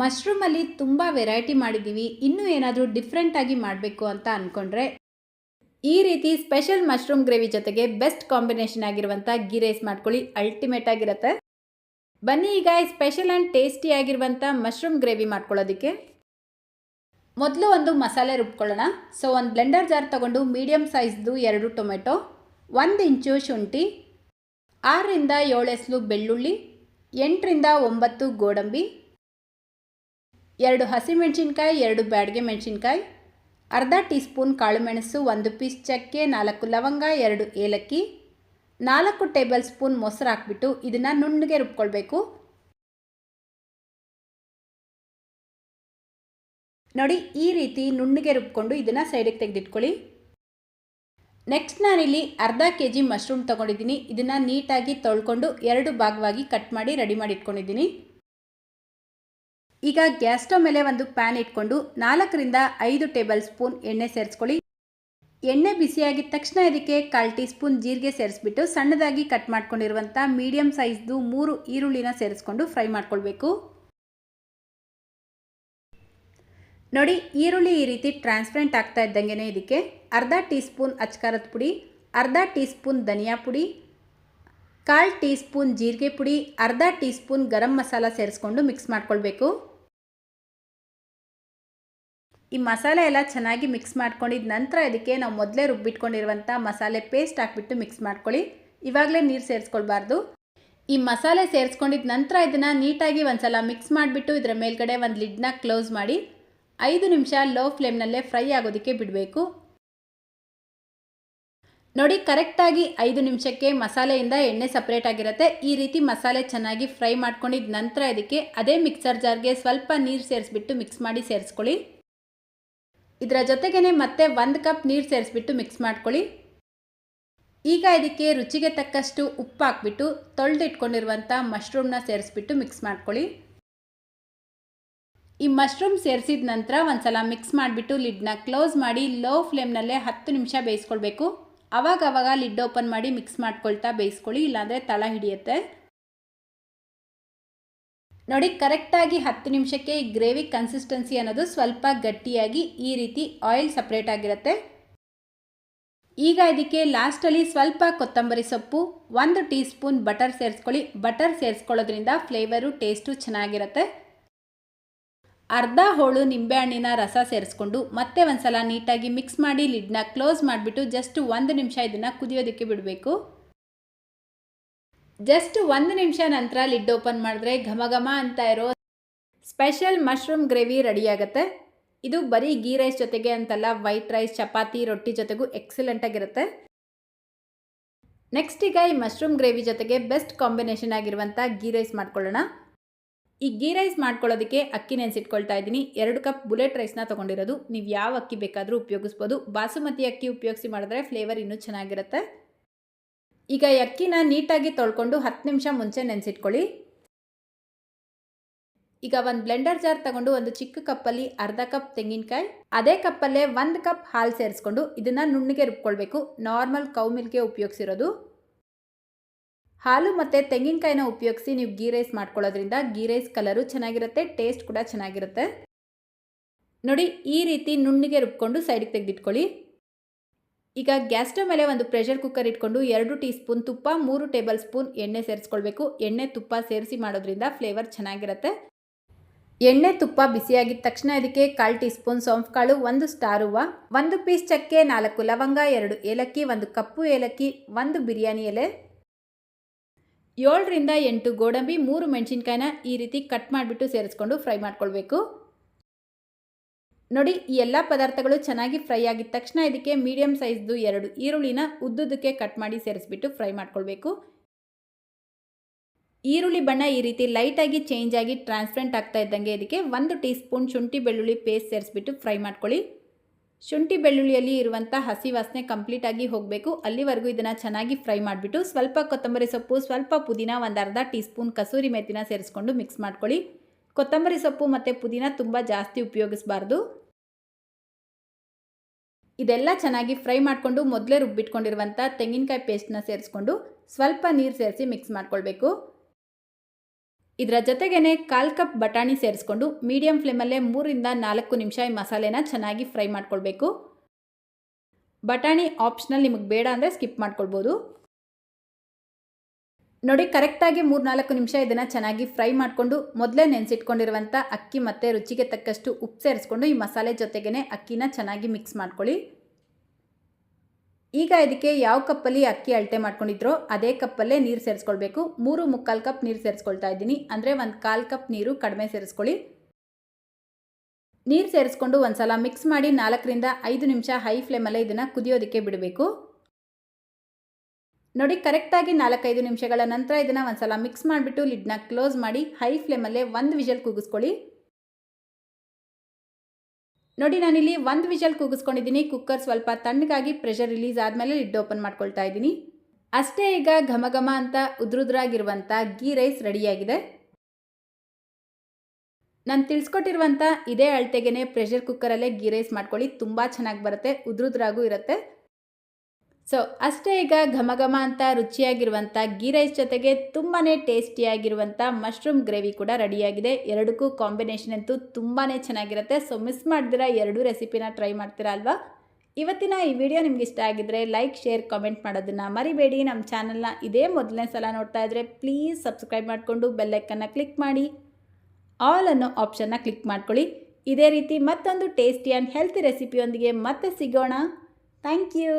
ಮಶ್ರೂಮಲ್ಲಿ ತುಂಬ ವೆರೈಟಿ ಮಾಡಿದ್ದೀವಿ. ಇನ್ನೂ ಏನಾದರೂ ಡಿಫ್ರೆಂಟಾಗಿ ಮಾಡಬೇಕು ಅಂತ ಅಂದ್ಕೊಂಡ್ರೆ ಈ ರೀತಿ ಸ್ಪೆಷಲ್ ಮಶ್ರೂಮ್ ಗ್ರೇವಿ ಜೊತೆಗೆ ಬೆಸ್ಟ್ ಕಾಂಬಿನೇಷನ್ ಆಗಿರುವಂಥ ಗೀ ರೈಸ್ ಮಾಡ್ಕೊಳ್ಳಿ. ಅಲ್ಟಿಮೇಟ್ ಆಗಿರುತ್ತೆ. ಬನ್ನಿ ಈಗ ಸ್ಪೆಷಲ್ ಆ್ಯಂಡ್ ಟೇಸ್ಟಿ ಆಗಿರುವಂಥ ಮಶ್ರೂಮ್ ಗ್ರೇವಿ ಮಾಡ್ಕೊಳ್ಳೋದಕ್ಕೆ. ಮೊದಲು ಒಂದು ಮಸಾಲೆ ರುಬ್ಕೊಳ್ಳೋಣ. ಸೊ ಒಂದು ಬ್ಲೆಂಡರ್ ಜಾರ್ ತಗೊಂಡು ಮೀಡಿಯಮ್ ಸೈಜ್ದು ಎರಡು ಟೊಮೆಟೊ, ಒಂದು ಇಂಚು ಶುಂಠಿ, ಆರರಿಂದ ಏಳು ಎಸ್ಲು ಬೆಳ್ಳುಳ್ಳಿ, ಎಂಟರಿಂದ ಒಂಬತ್ತು ಗೋಡಂಬಿ ಎರಡು ಹಸಿಮೆಣಸಿನ್ಕಾಯಿ, ಎರಡು ಬ್ಯಾಡ್ಗೆ ಮೆಣಸಿನ್ಕಾಯಿ, ಅರ್ಧ ಟೀ ಸ್ಪೂನ್ ಕಾಳುಮೆಣಸು, ಒಂದು ಪೀಸ್ ಚಕ್ಕೆ, ನಾಲ್ಕು ಲವಂಗ, ಎರಡು ಏಲಕ್ಕಿ, ನಾಲ್ಕು ಟೇಬಲ್ ಸ್ಪೂನ್ ಮೊಸರು ಹಾಕ್ಬಿಟ್ಟು ಇದನ್ನು ನುಣ್ಣಗೆ ರುಬ್ಕೊಳ್ಬೇಕು. ನೋಡಿ, ಈ ರೀತಿ ನುಣ್ಣಗೆ ರುಬ್ಕೊಂಡು ಇದನ್ನು ಸೈಡಿಗೆ ತೆಗೆದಿಟ್ಕೊಳ್ಳಿ. ನೆಕ್ಸ್ಟ್ ನಾನಿಲ್ಲಿ ಅರ್ಧ ಕೆ ಜಿ ಮಶ್ರೂಮ್ ತೊಗೊಂಡಿದ್ದೀನಿ. ಇದನ್ನು ನೀಟಾಗಿ ತೊಳ್ಕೊಂಡು ಎರಡು ಭಾಗವಾಗಿ ಕಟ್ ಮಾಡಿ ರೆಡಿ ಮಾಡಿ ಇಟ್ಕೊಂಡಿದ್ದೀನಿ ಈಗ ಗ್ಯಾಸ್ ಸ್ಟವ್ ಮೇಲೆ ಒಂದು ಪ್ಯಾನ್ ಇಟ್ಕೊಂಡು ನಾಲ್ಕರಿಂದ ಐದು ಟೇಬಲ್ ಸ್ಪೂನ್ ಎಣ್ಣೆ ಸೇರಿಸ್ಕೊಳ್ಳಿ. ಎಣ್ಣೆ ಬಿಸಿಯಾಗಿದ ತಕ್ಷಣ ಇದಕ್ಕೆ ಕಾಲು ಟೀ ಸ್ಪೂನ್ ಜೀರಿಗೆ ಸೇರಿಸ್ಬಿಟ್ಟು ಸಣ್ಣದಾಗಿ ಕಟ್ ಮಾಡ್ಕೊಂಡಿರುವಂಥ ಮೀಡಿಯಂ ಸೈಜ್ದು ಮೂರು ಈರುಳ್ಳಿನ ಸೇರಿಸ್ಕೊಂಡು ಫ್ರೈ ಮಾಡ್ಕೊಳ್ಬೇಕು. ನೋಡಿ, ಈರುಳ್ಳಿ ಈ ರೀತಿ ಟ್ರಾನ್ಸ್ಪರೆಂಟ್ ಆಗ್ತಾ ಇದ್ದಂಗೆ ಇದಕ್ಕೆ ಅರ್ಧ ಟೀ ಸ್ಪೂನ್ ಅಚ್ಕಾರದ ಪುಡಿ, ಅರ್ಧ ಟೀ ಸ್ಪೂನ್ ಧನಿಯಾ ಪುಡಿ, ಕಾಲು ಟೀ ಸ್ಪೂನ್ ಜೀರಿಗೆ ಪುಡಿ, ಅರ್ಧ ಟೀ ಸ್ಪೂನ್ ಗರಂ ಮಸಾಲ ಸೇರಿಸ್ಕೊಂಡು ಮಿಕ್ಸ್ ಮಾಡ್ಕೊಳ್ಬೇಕು. ಈ ಮಸಾಲೆ ಎಲ್ಲ ಚೆನ್ನಾಗಿ ಮಿಕ್ಸ್ ಮಾಡ್ಕೊಂಡಿದ ನಂತರ ಇದಕ್ಕೆ ನಾವು ಮೊದಲೇ ರುಬ್ಬಿಟ್ಕೊಂಡಿರುವಂಥ ಮಸಾಲೆ ಪೇಸ್ಟ್ ಹಾಕ್ಬಿಟ್ಟು ಮಿಕ್ಸ್ ಮಾಡ್ಕೊಳ್ಳಿ. ಇವಾಗಲೇ ನೀರು ಸೇರಿಸ್ಕೊಳ್ಬಾರ್ದು. ಈ ಮಸಾಲೆ ಸೇರಿಸ್ಕೊಂಡಿದ ನಂತರ ಇದನ್ನು ನೀಟಾಗಿ ಒಂದ್ಸಲ ಮಿಕ್ಸ್ ಮಾಡಿಬಿಟ್ಟು ಇದರ ಮೇಲ್ಗಡೆ ಒಂದು ಲಿಡ್ನ ಕ್ಲೋಸ್ ಮಾಡಿ ಐದು ನಿಮಿಷ ಲೋ ಫ್ಲೇಮ್ನಲ್ಲೇ ಫ್ರೈ ಆಗೋದಕ್ಕೆ ಬಿಡಬೇಕು. ನೋಡಿ ಕರೆಕ್ಟಾಗಿ ಐದು ನಿಮಿಷಕ್ಕೆ ಮಸಾಲೆಯಿಂದ ಎಣ್ಣೆ ಸಪ್ರೇಟ್ ಆಗಿರುತ್ತೆ. ಈ ರೀತಿ ಮಸಾಲೆ ಚೆನ್ನಾಗಿ ಫ್ರೈ ಮಾಡ್ಕೊಂಡಿದ ನಂತರ ಇದಕ್ಕೆ ಅದೇ ಮಿಕ್ಸರ್ ಜಾರ್ಗೆ ಸ್ವಲ್ಪ ನೀರು ಸೇರಿಸ್ಬಿಟ್ಟು ಮಿಕ್ಸ್ ಮಾಡಿ ಸೇರಿಸ್ಕೊಳ್ಳಿ. ಇದರ ಜೊತೆಗೇ ಮತ್ತೆ ಒಂದು ಕಪ್ ನೀರು ಸೇರಿಸ್ಬಿಟ್ಟು ಮಿಕ್ಸ್ ಮಾಡ್ಕೊಳ್ಳಿ. ಈಗ ಇದಕ್ಕೆ ರುಚಿಗೆ ತಕ್ಕಷ್ಟು ಉಪ್ಪು ಹಾಕ್ಬಿಟ್ಟು ತೊಳೆದಿಟ್ಕೊಂಡಿರುವಂಥ ಮಶ್ರೂಮ್ನ ಸೇರಿಸ್ಬಿಟ್ಟು ಮಿಕ್ಸ್ ಮಾಡ್ಕೊಳ್ಳಿ. ಈ ಮಶ್ರೂಮ್ ಸೇರಿಸಿದ ನಂತರ ಒಂದ್ಸಲ ಮಿಕ್ಸ್ ಮಾಡಿಬಿಟ್ಟು ಲಿಡ್ನ ಕ್ಲೋಸ್ ಮಾಡಿ ಲೋ ಫ್ಲೇಮ್ನಲ್ಲೇ ಹತ್ತು ನಿಮಿಷ ಬೇಯಿಸ್ಕೊಳ್ಬೇಕು. ಅವಾಗ ಲಿಡ್ ಓಪನ್ ಮಾಡಿ ಮಿಕ್ಸ್ ಮಾಡ್ಕೊಳ್ತಾ ಬೇಯಿಸ್ಕೊಳ್ಳಿ, ಇಲ್ಲಾಂದರೆ ತಳ ಹಿಡಿಯುತ್ತೆ. ನೋಡಿ, ಕರೆಕ್ಟಾಗಿ ಹತ್ತು ನಿಮಿಷಕ್ಕೆ ಈ ಗ್ರೇವಿ ಕನ್ಸಿಸ್ಟೆನ್ಸಿ ಅನ್ನೋದು ಸ್ವಲ್ಪ ಗಟ್ಟಿಯಾಗಿ ಈ ರೀತಿ ಆಯಿಲ್ ಸಪ್ರೇಟ್ ಆಗಿರುತ್ತೆ. ಈಗ ಇದಕ್ಕೆ ಲಾಸ್ಟಲ್ಲಿ ಸ್ವಲ್ಪ ಕೊತ್ತಂಬರಿ ಸೊಪ್ಪು, ಒಂದು ಟೀ ಸ್ಪೂನ್ ಬಟರ್ ಸೇರಿಸ್ಕೊಳ್ಳಿ. ಬಟರ್ ಸೇರಿಸ್ಕೊಳ್ಳೋದ್ರಿಂದ ಫ್ಲೇವರು ಟೇಸ್ಟು ಚೆನ್ನಾಗಿರುತ್ತೆ. ಅರ್ಧ ಹೋಳು ನಿಂಬೆಹಣ್ಣಿನ ರಸ ಸೇರಿಸ್ಕೊಂಡು, ಮತ್ತೆ ಒಂದ್ಸಲ ನೀಟಾಗಿ ಮಿಕ್ಸ್ ಮಾಡಿ ಲಿಡ್ನ ಕ್ಲೋಸ್ ಮಾಡಿಬಿಟ್ಟು ಜಸ್ಟ್ ಒಂದು ನಿಮಿಷ ಇದನ್ನು ಕುದಿಯೋದಕ್ಕೆ ಬಿಡಬೇಕು. ಜಸ್ಟ್ ಒಂದು ನಿಮಿಷ ನಂತರ ಲಿಡ್ ಓಪನ್ ಮಾಡಿದ್ರೆ ಘಮ ಘಮ ಅಂತ ಇರೋ ಸ್ಪೆಷಲ್ ಮಶ್ರೂಮ್ ಗ್ರೇವಿ ರೆಡಿಯಾಗುತ್ತೆ. ಇದು ಬರೀ ಗೀ ರೈಸ್ ಜೊತೆಗೆ ಅಂತಲ್ಲ, ವೈಟ್ ರೈಸ್, ಚಪಾತಿ, ರೊಟ್ಟಿ ಜೊತೆಗೂ ಎಕ್ಸಲೆಂಟ್ ಆಗಿರುತ್ತೆ. ನೆಕ್ಸ್ಟ್ ಈಗ ಈ ಮಶ್ರೂಮ್ ಗ್ರೇವಿ ಜೊತೆಗೆ ಬೆಸ್ಟ್ ಕಾಂಬಿನೇಷನ್ ಆಗಿರುವಂಥ ಗೀ ರೈಸ್ ಮಾಡ್ಕೊಳ್ಳೋಣ. ಈ ಗೀ ರೈಸ್ ಮಾಡ್ಕೊಳ್ಳೋದಕ್ಕೆ ಅಕ್ಕಿ ನೆನೆಸಿಟ್ಕೊಳ್ತಾ ಇದ್ದೀನಿ. ಎರಡು ಕಪ್ ಬುಲೆಟ್ ರೈಸ್ನ ತೊಗೊಂಡಿರೋದು. ನೀವು ಯಾವ ಅಕ್ಕಿ ಬೇಕಾದರೂ ಉಪಯೋಗಿಸ್ಬೋದು. ಬಾಸುಮತಿ ಅಕ್ಕಿ ಉಪಯೋಗಿಸಿ ಮಾಡಿದ್ರೆ ಫ್ಲೇವರ್ ಇನ್ನೂ ಚೆನ್ನಾಗಿರುತ್ತೆ. ಈಗ ಅಕ್ಕಿನ ನೀಟಾಗಿ ತೊಳ್ಕೊಂಡು ಹತ್ತು ನಿಮಿಷ ಮುಂಚೆ ನೆನೆಸಿಟ್ಕೊಳ್ಳಿ. ಈಗ ಒಂದು ಬ್ಲೆಂಡರ್ ಜಾರ್ ತಗೊಂಡು ಒಂದು ಚಿಕ್ಕ ಕಪ್ಪಲ್ಲಿ ಅರ್ಧ ಕಪ್ ತೆಂಗಿನಕಾಯಿ, ಅದೇ ಕಪ್ಪಲ್ಲೇ ಒಂದು ಕಪ್ ಹಾಲು ಸೇರಿಸ್ಕೊಂಡು ಇದನ್ನು ನುಣ್ಣಗೆ ರುಬ್ಕೊಳ್ಬೇಕು. Normal cow ಮಿಲ್ಗೆ ಉಪಯೋಗಿಸಿರೋದು. ಹಾಲು ಮತ್ತು ತೆಂಗಿನಕಾಯಿನ ಉಪಯೋಗಿಸಿ ನೀವು ಗೀ ರೈಸ್ ಮಾಡ್ಕೊಳ್ಳೋದ್ರಿಂದ ಗೀ ರೈಸ್ ಕಲರು ಚೆನ್ನಾಗಿರುತ್ತೆ, ಟೇಸ್ಟ್ ಕೂಡ ಚೆನ್ನಾಗಿರುತ್ತೆ. ನೋಡಿ ಈ ರೀತಿ ನುಣ್ಣಿಗೆ ರುಬ್ಕೊಂಡು ಸೈಡಿಗೆ ತೆಗೆದಿಟ್ಕೊಳ್ಳಿ. ಈಗ ಗ್ಯಾಸ್ ಸ್ಟವ್ ಮೇಲೆ ಒಂದು ಪ್ರೆಷರ್ ಕುಕ್ಕರ್ ಇಟ್ಕೊಂಡು ಎರಡು ಟೀ ಸ್ಪೂನ್ ತುಪ್ಪ, ಮೂರು ಟೇಬಲ್ ಸ್ಪೂನ್ ಎಣ್ಣೆ ಸೇರಿಸ್ಕೊಳ್ಬೇಕು. ಎಣ್ಣೆ ತುಪ್ಪ ಸೇರಿಸಿ ಮಾಡೋದ್ರಿಂದ ಫ್ಲೇವರ್ ಚೆನ್ನಾಗಿರುತ್ತೆ. ಎಣ್ಣೆ ತುಪ್ಪ ಬಿಸಿಯಾಗಿದ ತಕ್ಷಣ ಇದಕ್ಕೆ ಕಾಲು ಟೀ ಸ್ಪೂನ್ ಸೋಂಫ್ ಕಾಳು ಒಂದು ಸ್ಟಾರ್ ಹೂವು, ಒಂದು ಪೀಸ್ ಚಕ್ಕೆ, ನಾಲ್ಕು ಲವಂಗ, ಎರಡು ಏಲಕ್ಕಿ, ಒಂದು ಕಪ್ಪು ಏಲಕ್ಕಿ, ಒಂದು ಬಿರಿಯಾನಿ ಎಲೆ, ಏಳರಿಂದ ಎಂಟು ಗೋಡಂಬಿ, ಮೂರು ಮೆಣಸಿನ್ಕಾಯಿನ ಈ ರೀತಿ ಕಟ್ ಮಾಡಿಬಿಟ್ಟು ಸೇರಿಸ್ಕೊಂಡು ಫ್ರೈ ಮಾಡ್ಕೊಳ್ಬೇಕು. ನೋಡಿ, ಈ ಎಲ್ಲ ಪದಾರ್ಥಗಳು ಚೆನ್ನಾಗಿ ಫ್ರೈ ಆಗಿದ ತಕ್ಷಣ ಇದಕ್ಕೆ ಮೀಡಿಯಮ್ ಸೈಜ್ದು ಎರಡು ಈರುಳ್ಳಿನ ಉದ್ದುದಕ್ಕೆ ಕಟ್ ಮಾಡಿ ಸೇರಿಸ್ಬಿಟ್ಟು ಫ್ರೈ ಮಾಡ್ಕೊಳ್ಬೇಕು. ಈರುಳ್ಳಿ ಬಣ್ಣ ಈ ರೀತಿ ಲೈಟಾಗಿ ಚೇಂಜ್ ಆಗಿ ಟ್ರಾನ್ಸ್ಪರೆಂಟ್ ಆಗ್ತಾ ಇದ್ದಂಗೆ ಇದಕ್ಕೆ ಒಂದು ಟೀ ಸ್ಪೂನ್ ಶುಂಠಿ ಬೆಳ್ಳುಳ್ಳಿ ಪೇಸ್ಟ್ ಸೇರಿಸ್ಬಿಟ್ಟು ಫ್ರೈ ಮಾಡ್ಕೊಳ್ಳಿ. ಶುಂಠಿ ಬೆಳ್ಳುಳ್ಳಿಯಲ್ಲಿ ಇರುವಂಥ ಹಸಿ ವಾಸನೆ ಕಂಪ್ಲೀಟಾಗಿ ಹೋಗಬೇಕು. ಅಲ್ಲಿವರೆಗೂ ಇದನ್ನು ಚೆನ್ನಾಗಿ ಫ್ರೈ ಮಾಡಿಬಿಟ್ಟು ಸ್ವಲ್ಪ ಕೊತ್ತಂಬರಿ ಸೊಪ್ಪು, ಸ್ವಲ್ಪ ಪುದೀನ, ಒಂದು ಅರ್ಧ ಟೀ ಸ್ಪೂನ್ ಕಸೂರಿ ಮೆತ್ತಿನ ಸೇರಿಸ್ಕೊಂಡು ಮಿಕ್ಸ್ ಮಾಡ್ಕೊಳ್ಳಿ. ಕೊತ್ತಂಬರಿ ಸೊಪ್ಪು ಮತ್ತು ಪುದೀನ ತುಂಬ ಜಾಸ್ತಿ ಉಪಯೋಗಿಸ್ಬಾರ್ದು. ಇದೆಲ್ಲ ಚೆನ್ನಾಗಿ ಫ್ರೈ ಮಾಡಿಕೊಂಡು ಮೊದಲೇ ರುಬ್ಬಿಟ್ಕೊಂಡಿರುವಂಥ ತೆಂಗಿನಕಾಯಿ ಪೇಸ್ಟ್ನ ಸೇರಿಸ್ಕೊಂಡು ಸ್ವಲ್ಪ ನೀರು ಸೇರಿಸಿ ಮಿಕ್ಸ್ ಮಾಡ್ಕೊಳ್ಬೇಕು. ಇದರ ಜೊತೆಗೇ ಕಾಲು ಕಪ್ ಬಟಾಣಿ ಸೇರಿಸ್ಕೊಂಡು ಮೀಡಿಯಂ ಫ್ಲೇಮಲ್ಲೇ ಮೂರಿಂದ ನಾಲ್ಕು ನಿಮಿಷ ಈ ಮಸಾಲೆನ ಚೆನ್ನಾಗಿ ಫ್ರೈ ಮಾಡ್ಕೊಳ್ಬೇಕು. ಬಟಾಣಿ ಆಪ್ಷನಲ್ ನಿಮಗೆ ಬೇಡ ಅಂದರೆ ಸ್ಕಿಪ್ ಮಾಡ್ಕೊಳ್ಬೋದು. ನೋಡಿ, ಕರೆಕ್ಟಾಗಿ ಮೂರು ನಾಲ್ಕು ನಿಮಿಷ ಇದನ್ನು ಚೆನ್ನಾಗಿ ಫ್ರೈ ಮಾಡಿಕೊಂಡು ಮೊದಲೇ ನೆನೆಸಿಟ್ಕೊಂಡಿರುವಂಥ ಅಕ್ಕಿ ಮತ್ತು ರುಚಿಗೆ ತಕ್ಕಷ್ಟು ಉಪ್ಪು ಸೇರಿಸ್ಕೊಂಡು ಈ ಮಸಾಲೆ ಜೊತೆಗೇ ಅಕ್ಕಿನ ಚೆನ್ನಾಗಿ ಮಿಕ್ಸ್ ಮಾಡ್ಕೊಳ್ಳಿ. ಈಗ ಇದಕ್ಕೆ ಯಾವ ಕಪ್ಪಲ್ಲಿ ಅಕ್ಕಿ ಅಳತೆ ಮಾಡ್ಕೊಂಡಿದ್ರೋ ಅದೇ ಕಪ್ಪಲ್ಲೇ ನೀರು ಸೇರಿಸ್ಕೊಳ್ಬೇಕು. ಮೂರು ಮುಕ್ಕಾಲು ಕಪ್ ನೀರು ಸೇರಿಸ್ಕೊಳ್ತಾ ಇದ್ದೀನಿ. ಅಂದರೆ ಒಂದು ಕಾಲು ಕಪ್ ನೀರು ಕಡಿಮೆ ಸೇರಿಸ್ಕೊಳ್ಳಿ. ನೀರು ಸೇರಿಸ್ಕೊಂಡು ಒಂದು ಸಲ ಮಿಕ್ಸ್ ಮಾಡಿ ನಾಲ್ಕರಿಂದ ಐದು ನಿಮಿಷ ಹೈ ಫ್ಲೇಮಲ್ಲೇ ಇದನ್ನು ಕುದಿಯೋದಕ್ಕೆ ಬಿಡಬೇಕು. ನೋಡಿ, ಕರೆಕ್ಟಾಗಿ ನಾಲ್ಕೈದು ನಿಮಿಷಗಳ ನಂತರ ಇದನ್ನು ಒಂದು ಸಲ ಮಿಕ್ಸ್ ಮಾಡಿಬಿಟ್ಟು ಲಿಡ್ನ ಕ್ಲೋಸ್ ಮಾಡಿ ಹೈ ಫ್ಲೇಮಲ್ಲೇ ಒಂದು ವಿಷಲ್ ಕೂಗಿಸ್ಕೊಳ್ಳಿ. ನೋಡಿ, ನಾನಿಲ್ಲಿ ಒಂದು ವಿಷಲ್ ಕೂಗಿಸ್ಕೊಂಡಿದ್ದೀನಿ. ಕುಕ್ಕರ್ ಸ್ವಲ್ಪ ತಣ್ಣಗಾಗಿ ಪ್ರೆಷರ್ ರಿಲೀಸ್ ಆದಮೇಲೆ ಲಿಡ್ ಓಪನ್ ಮಾಡ್ಕೊಳ್ತಾ ಇದ್ದೀನಿ. ಅಷ್ಟೇ ಈಗ ಘಮ ಅಂತ ಉದ್ರುದ್ರಾಗಿರುವಂಥ ಗೀ ರೈಸ್ ರೆಡಿಯಾಗಿದೆ ನಾನು ತಿಳಿಸ್ಕೊಟ್ಟಿರುವಂಥ ಇದೇ ಅಳತೆಗೆ ಪ್ರೆಷರ್ ಕುಕ್ಕರಲ್ಲೇ ಗೀ ರೈಸ್ ಮಾಡ್ಕೊಳ್ಳಿ. ತುಂಬ ಚೆನ್ನಾಗಿ ಬರುತ್ತೆ, ಉದ್ರುದ್ರಾಗೂ ಇರುತ್ತೆ. ಸೊ ಅಷ್ಟೇ ಈಗ ಘಮ ಘಮ ಅಂತ ರುಚಿಯಾಗಿರುವಂಥ ಗೀ ರೈಸ್ ಜೊತೆಗೆ ತುಂಬಾ ಟೇಸ್ಟಿಯಾಗಿರುವಂಥ ಮಶ್ರೂಮ್ ಗ್ರೇವಿ ಕೂಡ ರೆಡಿಯಾಗಿದೆ. ಎರಡಕ್ಕೂ ಕಾಂಬಿನೇಷನ್ ಅಂತೂ ತುಂಬಾ ಚೆನ್ನಾಗಿರುತ್ತೆ. ಸೊ ಮಿಸ್ ಮಾಡ್ದಿರಾ ಎರಡೂ ರೆಸಿಪಿನ ಟ್ರೈ ಮಾಡ್ತೀರಾ ಅಲ್ವಾ? ಇವತ್ತಿನ ಈ ವಿಡಿಯೋ ನಿಮ್ಗೆ ಇಷ್ಟ ಆಗಿದ್ರೆ ಲೈಕ್, ಶೇರ್, ಕಾಮೆಂಟ್ ಮಾಡೋದನ್ನು ಮರಿಬೇಡಿ. ನಮ್ಮ ಚಾನಲ್ನ ಇದೇ ಮೊದಲನೇ ಸಲ ನೋಡ್ತಾ ಇದ್ದರೆ ಪ್ಲೀಸ್ ಸಬ್ಸ್ಕ್ರೈಬ್ ಮಾಡಿಕೊಂಡು ಬೆಲ್ಲೈಕನ್ನು ಕ್ಲಿಕ್ ಮಾಡಿ. ಆಲ್ ಅನ್ನೋ ಆಪ್ಷನ್ನ ಕ್ಲಿಕ್ ಮಾಡ್ಕೊಳ್ಳಿ. ಇದೇ ರೀತಿ ಮತ್ತೊಂದು ಟೇಸ್ಟಿ ಆ್ಯಂಡ್ ಹೆಲ್ತಿ ರೆಸಿಪಿಯೊಂದಿಗೆ ಮತ್ತೆ ಸಿಗೋಣ. Thank you.